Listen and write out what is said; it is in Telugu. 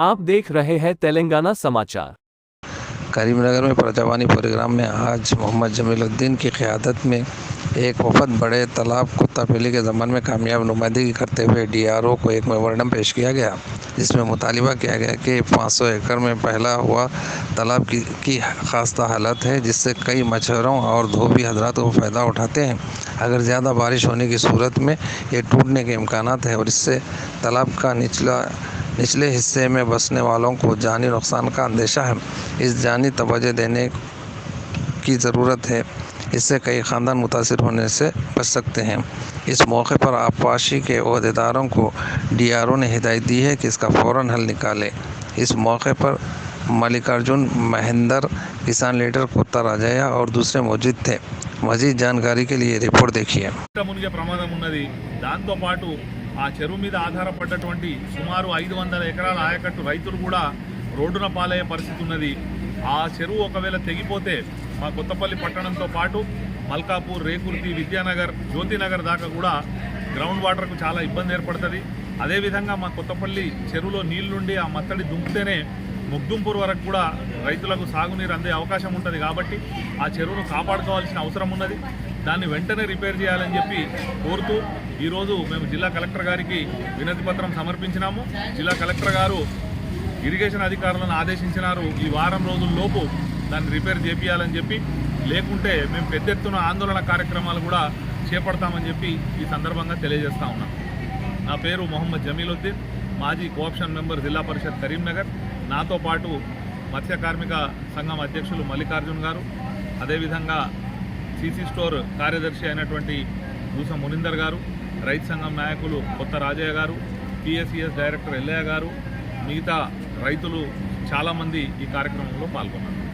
आप देख रहे हैं तेलंगाना समाचार। करीमनगर में प्रजावानी प्रोग्राम में आज मोहम्मद जमीलुद्दीन की क़्यादत में एक वफद बड़े तालाब को तपेली के ज़मान में कामयाब नुमाइंदगी करते हुए डीआरओ को एक मेमोरेंडम पेश किया गया जिसमें मुतालबा किया गया कि 500 एकड़ में पहला हुआ तालाब की, की खास्ता हालत है जिससे कई मच्छरों और धोबी हजरात को फ़ायदा उठाते हैं। अगर ज़्यादा बारिश होने की सूरत में ये टूटने के इम्कान है और इससे तालाब का निचला निचले हिस्से में बसने वालों को जानी नुकसान का अंदेशा है। इस जानी तवज्जो देने की ज़रूरत है। इससे कई ख़ानदान मुतासर होने से बच सकते हैं। इस मौके पर आबपाशी के अहदेदारों को डी आर ओ ने हिदायत दी है कि इसका फ़ौर हल निकालें। इस मौके पर मल्लिकार्जुन महेंद्र, किसान लीडर कुत्ता राजया और दूसरे मौजूद थे। मजीद जानकारी के लिए रिपोर्ट देखिए। ఆ చెరువు మీద ఆధారపడ్డటువంటి సుమారు ఐదు వందల ఎకరాల ఆయకట్టు రైతులు కూడా రోడ్డున పాలయ్యే పరిస్థితి ఉన్నది. ఆ చెరువు ఒకవేళ తెగిపోతే మా కొత్తపల్లి పట్టణంతో పాటు మల్కాపూర్ రేకుర్తి విద్యానగర్ జ్యోతినగర్ దాకా కూడా గ్రౌండ్ వాటర్కు చాలా ఇబ్బంది ఏర్పడుతుంది. అదేవిధంగా మా కొత్తపల్లి చెరువులో నీళ్ళుండి ఆ మత్తడి దుంపితేనే ముగ్దుంపూర్ వరకు కూడా రైతులకు సాగునీరు అందే అవకాశం ఉంటుంది కాబట్టి ఆ చెరువును కాపాడుకోవాల్సిన అవసరం ఉన్నది. దాన్ని వెంటనే రిపేర్ చేయాలని చెప్పి కోరుతూ ఈరోజు మేము జిల్లా కలెక్టర్ గారికి వినతి పత్రం సమర్పించినాము. జిల్లా కలెక్టర్ గారు ఇరిగేషన్ అధికారులను ఆదేశించినారు. ఈ వారం రోజుల్లోపు దాన్ని రిపేర్ చేపియాలని చెప్పి లేకుంటే మేము పెద్ద ఎత్తున ఆందోళన కార్యక్రమాలు కూడా చేపడతామని చెప్పి ఈ సందర్భంగా తెలియజేస్తా ఉన్నాం. నా పేరు మొహమ్మద్ జమీలుద్దీన్. మాజీ కోఆప్షన్ మెంబర్ జిల్లా పరిషత్ కరీంనగర్. నాతో పాటు మత్స్య కార్మిక సంఘం అధ్యక్షులు మల్లికార్జున్ గారు అదేవిధంగా సీసీ స్టోర్ కార్యదర్శి అయినటువంటి దూస మునిందర్ గారు రైతు సంఘం నాయకులు కొత్త రాజయ్య గారు పిఎస్ఈఎస్ డైరెక్టర్ ఎల్లయ్య గారు మిగతా రైతులు చాలామంది ఈ కార్యక్రమంలో పాల్గొన్నారు.